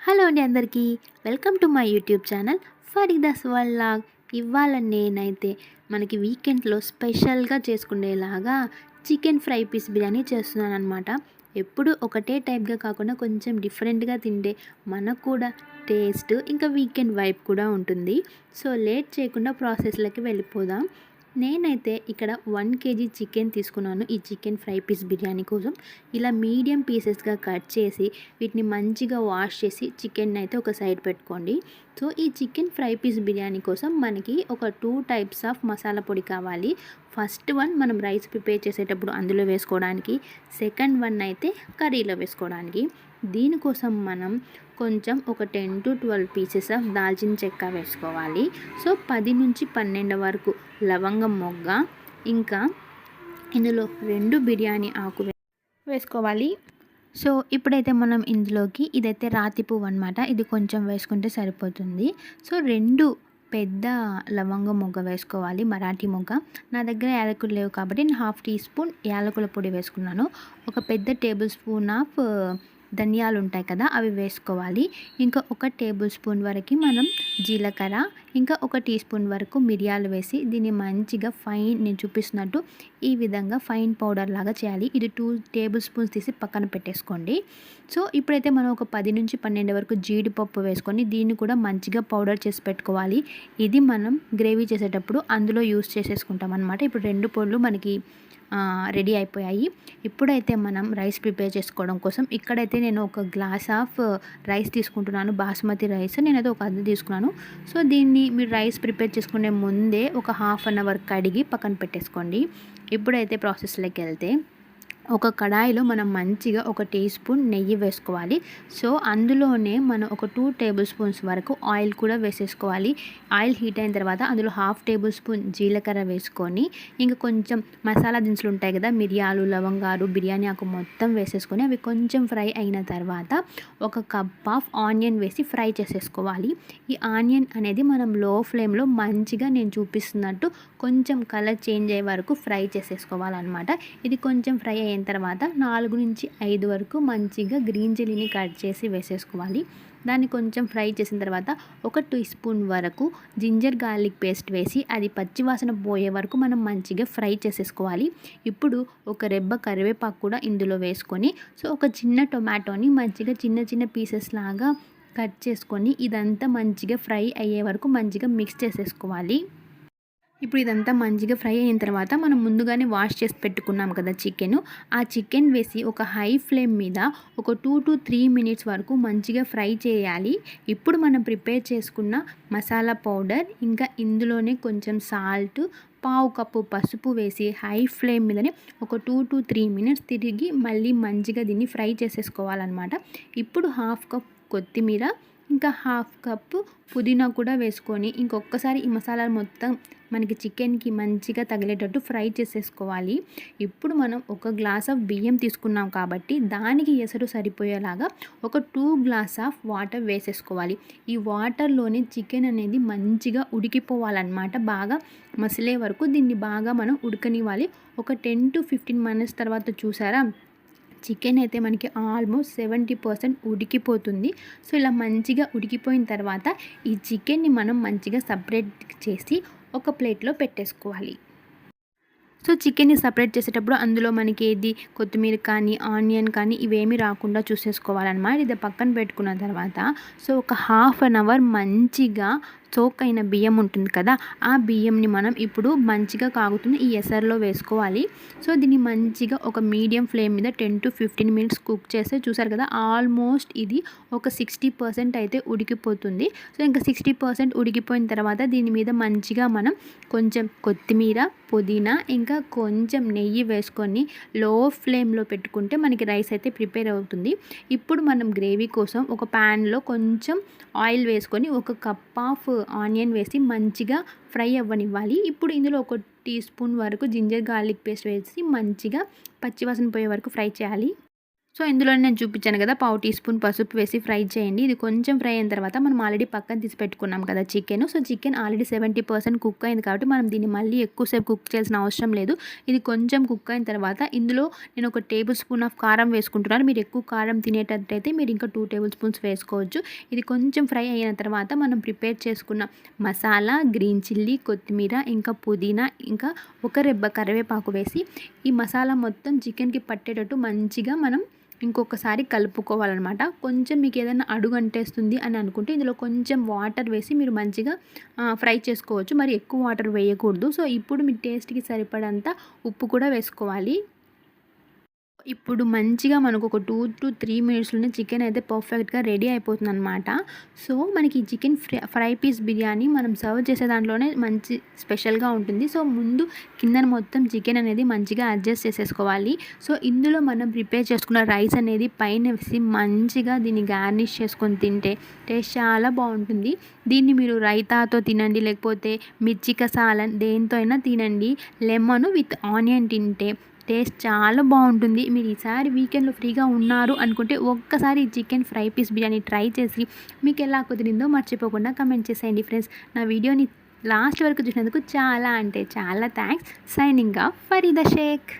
Hello అండి అందరికీ. Welcome to my YouTube channel Farida's vlog ఇవాళ నేనైతే మనకి వీకెండ్లో స్పెషల్గా చేసుకునేలాగా చికెన్ ఫ్రై పీస్ బిర్యానీ చేస్తున్నాను అనమాట ఎప్పుడు ఒకటే టైప్గా కాకుండా కొంచెం డిఫరెంట్గా తింటే మనకు కూడా టేస్ట్ ఇంకా వీకెండ్ వైప్ కూడా ఉంటుంది. సో లేట్ చేయకుండా ప్రాసెస్లోకి వెళ్ళిపోదాం. నేనైతే ఇక్కడ వన్ కేజీ చికెన్ తీసుకున్నాను. ఈ చికెన్ ఫ్రై పీస్ బిర్యానీ కోసం. ఇలా మీడియం పీసెస్గా కట్ చేసి వీటిని మంచిగా వాష్ చేసి చికెన్ అయితే ఒక సైడ్ పెట్టుకోండి. సో ఈ చికెన్ ఫ్రై పీస్ బిర్యానీ కోసం మనకి ఒక టూ టైప్స్ ఆఫ్ మసాలా పొడి కావాలి. ఫస్ట్ వన్ మనం రైస్ ప్రిపేర్ చేసేటప్పుడు అందులో వేసుకోవడానికి. సెకండ్ వన్ అయితే కర్రీలో వేసుకోవడానికి. దీనికోసం మనం కొంచెం ఒక ten to twelve pieces of దాల్చిన చెక్క వేసుకోవాలి. సో పది నుంచి పన్నెండు వరకు లవంగం మొగ్గ ఇంకా ఇందులో రెండు బిర్యానీ ఆకు వేసుకోవాలి. సో ఇప్పుడైతే మనం ఇందులోకి ఇదైతే రాతి పువ్వు అనమాట ఇది కొంచెం వేసుకుంటే సరిపోతుంది. సో రెండు పెద్ద లవంగ మొగ్గ వేసుకోవాలి మరాఠీ మొగ్గ. నా దగ్గర యాలకులు లేవు కాబట్టి నేను హాఫ్ టీ స్పూన్ యాలకుల పొడి వేసుకున్నాను. ఒక పెద్ద టేబుల్ స్పూన్ ఆఫ్ ధనియాలు ఉంటాయి కదా అవి వేసుకోవాలి. ఇంకా ఒక టేబుల్ స్పూన్ వరకు మనం జీలకర్ర ఇంకా ఒక టీ స్పూన్ వరకు మిరియాలు వేసి దీన్ని మంచిగా ఫైన్ నేను చూపిస్తున్నట్టు ఈ విధంగా ఫైన్ పౌడర్ లాగా చేయాలి. ఇది టూ టేబుల్ స్పూన్స్ తీసి పక్కన పెట్టేసుకోండి. సో ఇప్పుడైతే మనం ఒక పది నుంచి పన్నెండు వరకు జీడిపప్పు వేసుకొని దీన్ని కూడా మంచిగా పౌడర్ చేసి పెట్టుకోవాలి. ఇది మనం గ్రేవీ చేసేటప్పుడు అందులో యూస్ చేసేసుకుంటాం అనమాట ఇప్పుడు రెండు పొడులు మనకి రెడీ అయిపోయాయి. ఇప్పుడైతే మనం రైస్ ప్రిపేర్ చేసుకోవడం కోసం ఇక్కడైతే నేను ఒక గ్లాస్ ఆఫ్ రైస్ తీసుకుంటున్నాను. బాస్మతి రైస్ నేనైతే ఒక అద్దె తీసుకున్నాను. సో దీన్ని మీరు రైస్ ప్రిపేర్ చేసుకునే ముందే ఒక హాఫ్ అన్ అవర్ కడిగి పక్కన పెట్టేసుకోండి. ఇప్పుడైతే ప్రాసెస్లోకి వెళ్తే ఒక కడాయిలో మనం మంచిగా ఒక టీ స్పూన్ నెయ్యి వేసుకోవాలి. సో అందులోనే మనం ఒక టూ టేబుల్ స్పూన్స్ వరకు ఆయిల్ కూడా వేసేసుకోవాలి. ఆయిల్ హీట్ అయిన తర్వాత అందులో హాఫ్ టేబుల్ స్పూన్ జీలకర్ర వేసుకొని ఇంకా కొంచెం మసాలా దినుసులు ఉంటాయి కదా మిరియాలు లవంగాలు బిర్యానీ ఆకు మొత్తం వేసేసుకొని అవి కొంచెం ఫ్రై అయిన తర్వాత ఒక కప్ ఆఫ్ ఆనియన్ వేసి ఫ్రై చేసేసుకోవాలి. ఈ ఆనియన్ అనేది మనం లో ఫ్లేమ్లో మంచిగా నేను చూపిస్తున్నట్టు కొంచెం కలర్ చేంజ్ అయ్యే వరకు ఫ్రై చేసేసుకోవాలన్నమాట. ఇది కొంచెం ఫ్రై అయిన తర్వాత నాలుగు నుంచి ఐదు వరకు మంచిగా గ్రీన్ చిల్లీని కట్ చేసి వేసేసుకోవాలి. దాన్ని కొంచెం ఫ్రై చేసిన తర్వాత ఒక టీ స్పూన్ వరకు జింజర్ గార్లిక్ పేస్ట్ వేసి అది పచ్చివాసన పోయే వరకు మనం మంచిగా ఫ్రై చేసేసుకోవాలి. ఇప్పుడు ఒక రెబ్బ కరివేపాకు కూడా ఇందులో వేసుకొని సో ఒక చిన్న టొమాటోని మంచిగా చిన్న చిన్న పీసెస్ లాగా కట్ చేసుకొని ఇదంతా మంచిగా ఫ్రై అయ్యే వరకు మంచిగా మిక్స్ చేసేసుకోవాలి. ఇప్పుడు ఇదంతా మంచిగా ఫ్రై అయిన తర్వాత మనం ముందుగానే వాష్ చేసి పెట్టుకున్నాం కదా చికెన్. ఆ చికెన్ వేసి ఒక హై ఫ్లేమ్ మీద ఒక టూ టు త్రీ మినిట్స్ వరకు మంచిగా ఫ్రై చేయాలి. ఇప్పుడు మనం ప్రిపేర్ చేసుకున్న మసాలా పౌడర్ ఇంకా ఇందులోనే కొంచెం సాల్ట్ పావు కప్పు పసుపు వేసి హై ఫ్లేమ్ మీదనే ఒక టూ టు త్రీ మినిట్స్ తిరిగి మళ్ళీ మంచిగా దీన్ని ఫ్రై చేసేసుకోవాలన్నమాట. ఇప్పుడు హాఫ్ కప్ కొత్తిమీర ఇంకా హాఫ్ కప్పు పుదీనా కూడా వేసుకొని ఇంకొకసారి ఈ మసాలాలు మొత్తం మనకి చికెన్కి మంచిగా తగిలేటట్టు ఫ్రై చేసేసుకోవాలి. ఇప్పుడు మనం ఒక గ్లాస్ ఆఫ్ బియ్యం తీసుకున్నాం కాబట్టి దానికి ఎసరు సరిపోయేలాగా ఒక టూ గ్లాస్ ఆఫ్ వాటర్ వేసేసుకోవాలి. ఈ వాటర్లోనే చికెన్ అనేది మంచిగా ఉడికిపోవాలన్నమాట. బాగా మసిలే వరకు దీన్ని బాగా మనం ఉడకనివ్వాలి. ఒక టెన్ టు ఫిఫ్టీన్ మినిట్స్ తర్వాత చూసారా? చికెన్ అయితే మనకి ఆల్మోస్ట్ సెవెంటీ పర్సెంట్ ఉడికిపోతుంది. సో ఇలా మంచిగా ఉడికిపోయిన తర్వాత ఈ చికెన్ని మనం మంచిగా సపరేట్ చేసి ఒక ప్లేట్లో పెట్టేసుకోవాలి. సో చికెన్ని సపరేట్ చేసేటప్పుడు అందులో మనకి ఏది కొత్తిమీర కానీ ఆనియన్ కానీ ఇవేమీ రాకుండా చూసేసుకోవాలన్నమాట. ఇది పక్కన పెట్టుకున్న తర్వాత సో ఒక హాఫ్ అన్ అవర్ మంచిగా సోక్ అయిన బియ్యం ఉంటుంది కదా ఆ బియ్యంని మనం ఇప్పుడు మంచిగా కాగుతున్న ఈ ఎసర్లో వేసుకోవాలి. సో దీన్ని మంచిగా ఒక మీడియం ఫ్లేమ్ మీద ten to fifteen minutes cook చేస్తే చూసారు కదా ఆల్మోస్ట్ ఇది ఒక సిక్స్టీ పర్సెంట్ అయితే ఉడికిపోతుంది. సో ఇంకా సిక్స్టీ పర్సెంట్ ఉడికిపోయిన తర్వాత దీని మీద మంచిగా మనం కొంచెం కొత్తిమీర పుదీనా ఇంకా కొంచెం నెయ్యి వేసుకొని లో ఫ్లేమ్లో పెట్టుకుంటే మనకి రైస్ అయితే ప్రిపేర్ అవుతుంది. ఇప్పుడు మనం గ్రేవీ కోసం ఒక ప్యాన్లో కొంచెం ఆయిల్ వేసుకొని ఒక కప్ ఆఫ్ ఆనియన్ వేసి మంచిగా ఫ్రై అవ్వనివ్వాలి. ఇప్పుడు ఇందులో ఒక టీ స్పూన్ వరకు జింజర్ గార్లిక్ పేస్ట్ వేసి మంచిగా పచ్చివాసన పోయే వరకు ఫ్రై చేయాలి. సో ఇందులో నేను చూపించాను కదా పావు టీ స్పూన్ పసుపు వేసి ఫ్రై చేయండి. ఇది కొంచెం ఫ్రై అయిన తర్వాత మనం ఆల్రెడీ పక్కన తీసి పెట్టుకున్నాం కదా chicken. So chicken already seventy percent cook అయింది కాబట్టి మనం దీన్ని మళ్ళీ ఎక్కువసేపు కుక్ చేయాల్సిన అవసరం లేదు. ఇది కొంచెం కుక్ అయిన తర్వాత ఇందులో నేను ఒక టేబుల్ స్పూన్ ఆఫ్ కారం వేసుకుంటున్నాను. మీరు ఎక్కువ కారం తినేటట్టయితే మీరు ఇంకా టూ టేబుల్ స్పూన్స్ వేసుకోవచ్చు. ఇది కొంచెం ఫ్రై అయిన తర్వాత మనం ప్రిపేర్ చేసుకున్న మసాలా గ్రీన్ చిల్లీ కొత్తిమీర ఇంకా పుదీనా ఇంకా ఒక రెబ్బ కరివేపాకు వేసి ఈ మసాలా మొత్తం చికెన్కి పట్టేటట్టు మంచిగా మనం ఇంకొకసారి కలుపుకోవాలన్నమాట. కొంచెం మీకు ఏదైనా అడుగు అంటేస్తుంది అని అనుకుంటే ఇందులో కొంచెం వాటర్ వేసి మీరు మంచిగా ఫ్రై చేసుకోవచ్చు. మరి ఎక్కువ వాటర్ వేయకూడదు. సో ఇప్పుడు మీ టేస్ట్కి సరిపడంత ఉప్పు కూడా వేసుకోవాలి. ఇప్పుడు మంచిగా మనకు ఒక టూ టు త్రీ మినిట్స్లోనే చికెన్ అయితే పర్ఫెక్ట్గా రెడీ అయిపోతుంది అనమాట సో మనకి ఈ chicken fry fry piece biryani మనం సర్వ్ చేసే దాంట్లోనే మంచి స్పెషల్గా ఉంటుంది. సో ముందు కిందన మొత్తం చికెన్ అనేది మంచిగా అడ్జస్ట్ చేసేసుకోవాలి. సో ఇందులో మనం ప్రిపేర్ చేసుకున్న రైస్ అనేది పైన వేసి మంచిగా దీన్ని గార్నిష్ చేసుకొని తింటే టేస్ట్ చాలా బాగుంటుంది. దీన్ని మీరు రైతాతో తినండి లేకపోతే మిర్చి కసాలన్ దేంతో అయినా తినండి. లెమన్ విత్ ఆనియన్ తింటే టేస్ట్ చాలా బాగుంటుంది. మీరు ఈసారి వీకెండ్లో ఫ్రీగా ఉన్నారు అనుకుంటే ఒక్కసారి chicken fry piece biryani try చేసి మీకు ఎలా కుదిరిందో మర్చిపోకుండా కమెంట్ చేసేయండి ఫ్రెండ్స్. నా వీడియోని లాస్ట్ వరకు చూసినందుకు చాలా అంటే చాలా thanks signing off Farida Shaik.